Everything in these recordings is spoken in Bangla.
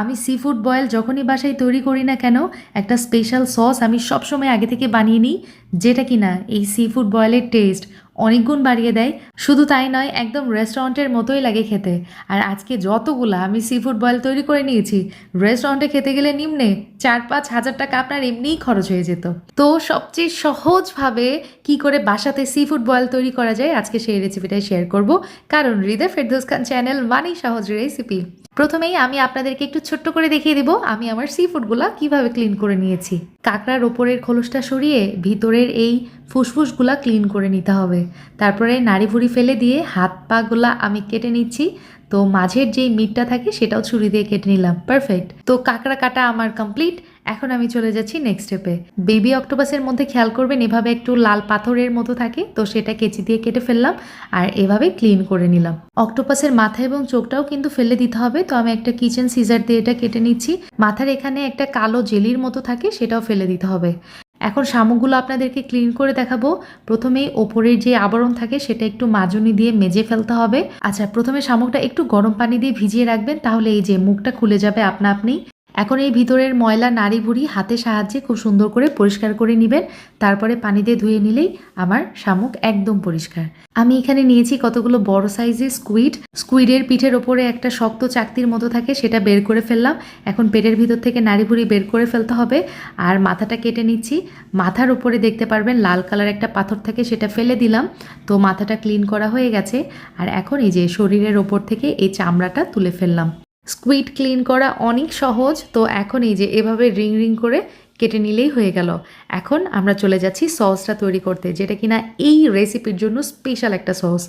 আমি সি ফুড বয়েল যখনই বাসায় তৈরি করি না কেন, একটা স্পেশাল সস আমি সবসময় আগে থেকে বানিয়ে নিই, যেটা কিনা এই সি ফুড বয়েলের টেস্ট অনেক গুণ বাড়িয়ে দেয়। শুধু তাই নয়, একদম রেস্টুরেন্টের মতোই লাগে খেতে। আর আজকে যতগুলা আমি সি ফুড বয়েল তৈরি করে নিয়েছি রেস্টুরেন্টে খেতে গেলে নিম্নে চার পাঁচ হাজার টাকা আপনার এমনিই খরচ হয়ে যেত। তো সবচেয়ে সহজভাবে কি করে বাসাতে সি ফুড বয়েল তৈরি করা যায়, আজকে সেই রেসিপিটাই শেয়ার করব। কারণ হৃদয় ফেরদৌস খান চ্যানেল মানেই সহজ রেসিপি প্রথমেই আমি আপনাদেরকে একটু ছোট্ট করে দেখিয়ে দেবো, আমি আমার সি ফুডগুলো কীভাবে ক্লিন করে নিয়েছি। কাঁকড়ার ওপরের খোলসটা সরিয়ে ভিতরের এই ফুসফুসগুলা ক্লিন করে নিতে হবে। তারপরে নাড়ি ভুড়ি ফেলে দিয়ে হাত পাগুলা আমি কেটে নিচ্ছি। তো মাঝের যেই মিটটা থাকে সেটাও ছুরি দিয়ে কেটে নিলাম। পারফেক্ট তো কাঁকড়া কাটা আমার কমপ্লিট এখন আমি চলে যাচ্ছি নেক্সট স্টেপে বেবি অক্টোপাসের মধ্যে খেয়াল করবেন, এভাবে একটু লাল পাথরের মতো থাকে, তো সেটা কেচি দিয়ে কেটে ফেললাম আর এভাবে ক্লিন করে নিলাম। অক্টোপাসের মাথা এবং চোখটাও কিন্তু ফেলে দিতে হবে, তো আমি একটা কিচেন সিজার দিয়ে এটা কেটে নিচ্ছি। মাথার এখানে একটা কালো জেলির মতো থাকে, সেটাও ফেলে দিতে হবে। এখন শামুকগুলো আপনাদেরকে ক্লিন করে দেখাবো। প্রথমেই ওপরের যে আবরণ থাকে, সেটা একটু মাজুনি দিয়ে মেজে ফেলতে হবে। আচ্ছা প্রথমে শামুকটা একটু গরম পানি দিয়ে ভিজিয়ে রাখবেন, তাহলে এই যে মুখটা খুলে যাবে আপনা আপনি। এখন এই ভিতরের ময়লা নাড়ি ভুড়ি হাতের সাহায্যে খুব সুন্দর করে পরিষ্কার করে নেবেন। তারপরে পানি দিয়ে ধুয়ে নিলেই আমার শামুক একদম পরিষ্কার। আমি এখানে নিয়েছি কতগুলো বড় সাইজের স্কুইড। স্কুইডের পিঠের ওপরে একটা শক্ত চাকতির মতো থাকে, সেটা বের করে ফেললাম। এখন পেটের ভিতর থেকে নাড়ি ভুড়ি বের করে ফেলতে হবে। আর মাথাটা কেটে নিচ্ছি। মাথার উপরে দেখতে পারবেন লাল কালার একটা পাথর থাকে, সেটা ফেলে দিলাম। তো মাথাটা ক্লিন করা হয়ে গেছে। আর এখন এই যে শরীরের ওপর থেকে এই চামড়াটা তুলে ফেললাম। স্কুইড ক্লিন করা অনেক সহজ। তো এখন এই যে এভাবে রিং রিং করে কেটে নিলেই হয়ে গেল। এখন আমরা চলে যাচ্ছি সসটা তৈরি করতে, যেটা কিনা এই রেসিপির জন্য স্পেশাল একটা সস।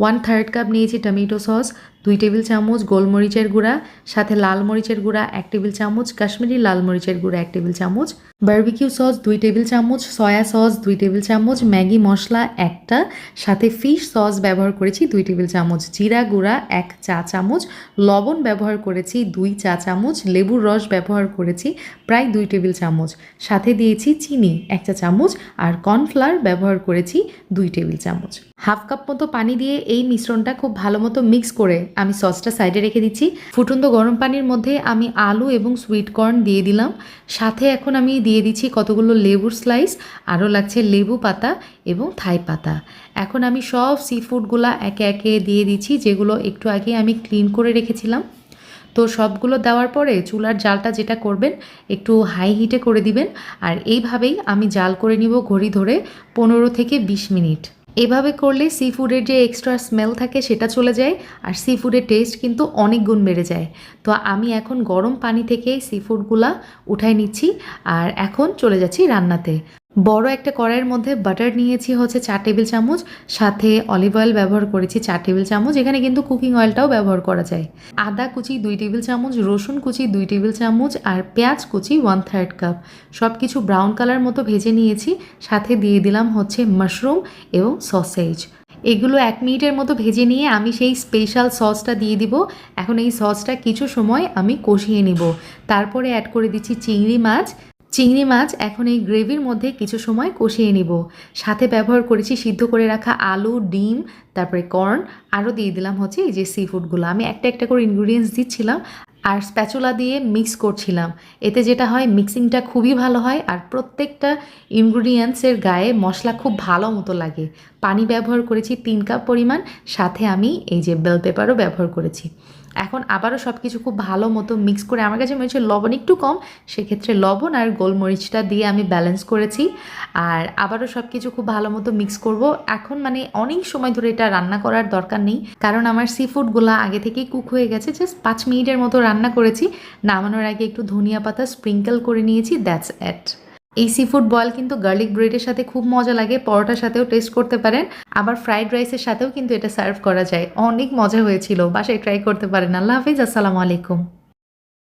ওয়ান থার্ড কাপ নিয়েছি টমেটো সস দুই টেবিল চামচ গোলমরিচের গুঁড়া, সাথে লাল মরিচের গুঁড়া, এক টেবিল চামচ কাশ্মীরি লাল মরিচের গুঁড়া, এক টেবিল চামচ বার্বিকিউ সস দুই টেবিল চামচ সয়া সস দুই টেবিল চামচ ম্যাগি মশলা, একটা, সাথে ফিশ সস ব্যবহার করেছি, দুই টেবিল চামচ জিরা গুঁড়া, এক চা চামচ লবণ ব্যবহার করেছি, দুই চা চামচ লেবুর রস ব্যবহার করেছি, প্রায় দুই টেবিল চামচ। সাথে দিয়েছি চিনি, এক চা চামচ, আর কর্নফ্লাওয়ার ব্যবহার করেছি, দুই টেবিল চামচ। হাফ কাপ মতো পানি দিয়ে এই মিশ্রণটা খুব ভালো মতো মিক্স করে আমি সসটা সাইডে রেখে দিচ্ছি। ফুটন্ত গরম পানির মধ্যে আমি আলু এবং সুইট কর্ন দিয়ে দিলাম। সাথে এখন আমি দিয়ে দিচ্ছি কতগুলো লেবুর স্লাইস আরও লাগছে লেবু পাতা এবং থাই পাতা। এখন আমি সব সি ফুডগুলো একে একে দিয়ে দিচ্ছি, যেগুলো একটু আগে আমি ক্লিন করে রেখেছিলাম। তো সবগুলো দেওয়ার পরে চুলার জালটা যেটা করবেন, একটু হাই হিটে করে দিবেন। আর এইভাবেই আমি জাল করে নিব ঘড়ি ধরে পনেরো থেকে বিশ মিনিট। এভাবে করলে সি ফুডের যে এক্সট্রা স্মেল থাকে সেটা চলে যায়, আর সি ফুডের টেস্ট কিন্তু অনেক গুণ বেড়ে যায়। তো আমি এখন গরম পানি থেকে সি ফুডগুলা উঠাই নিচ্ছি, আর এখন চলে যাচ্ছি রান্নাতে। বড় একটা কড়াইয়ের মধ্যে বাটার নিয়েছি হচ্ছে চার টেবিল চামচ, সাথে অলিভ অয়েল ব্যবহার করেছি চার টেবিল চামচ, এখানে কিন্তু কুকিং অয়েলটাও ব্যবহার করা যায়। আদা কুচি দুই টেবিল চামচ, রসুন কুচি দুই টেবিল চামচ আর পেঁয়াজ কুচি ওয়ান থার্ড কাপ সব কিছু ব্রাউন কালার মতো ভেজে নিয়েছি, সাথে দিয়ে দিলাম হচ্ছে মাশরুম এবং সসেজ এগুলো এক মিনিটের মতো ভেজে নিয়ে আমি সেই স্পেশাল সসটা দিয়ে দিব। এখন এই সসটা কিছু সময় আমি কষিয়ে নিব। তারপরে অ্যাড করে দিচ্ছি চিংড়ি মাছ। চিংড়ি মাছ এখন এই গ্রেভির মধ্যে কিছু সময় কষিয়ে নিব। সাথে ব্যবহার করেছি সিদ্ধ করে রাখা আলু, ডিম, তারপরে কর্ন। আরও দিয়ে দিলাম হচ্ছে এই যে সি ফুডগুলো আমি একটা একটা করে ইনগ্রিডিয়েন্টস দিচ্ছিলাম আর স্প্যাচুলা দিয়ে মিক্স করছিলাম। এতে যেটা হয় মিক্সিংটা খুবই ভালো হয় আর প্রত্যেকটা ইনগ্রিডিয়েন্টসের গায়ে মশলা খুব ভালো মতো লাগে। পানি ব্যবহার করেছি তিন কাপ পরিমাণ। সাথে আমি এই যে বেল পেপারও ব্যবহার করেছি। এখন আবারও সব কিছু খুব ভালো মতো মিক্স করে আমার কাছে মনে হচ্ছে লবণ একটু কম, সেক্ষেত্রে লবণ আর গোলমরিচটা দিয়ে আমি ব্যালেন্স করেছি। আর আবারও সব কিছু খুব ভালো মতো মিক্স করব। এখন মানে অনেক সময় ধরে এটা রান্না করার দরকার নেই, কারণ আমার সি ফুডগুলো আগে থেকেই কুক হয়ে গেছে জাস্ট পাঁচ মিনিটের মতো রান্না করেছি। নামানোর আগে একটু ধনিয়া পাতা স্প্রিঙ্কেল করে নিয়েছি দ্যাটস অ্যাট এই সি ফুড বয়েল কিন্তু গার্লিক ব্রেডের সাথে খুব মজা লাগে, পরোটার সাথেও টেস্ট করতে পারেন। আবার ফ্রাইড রাইসের সাথেও কিন্তু এটা সার্ভ করা যায়। অনেক মজা হয়েছিল, বাসায় ট্রাই করতে পারেন। আল্লাহ হাফিজ, আসসালামু আলাইকুম।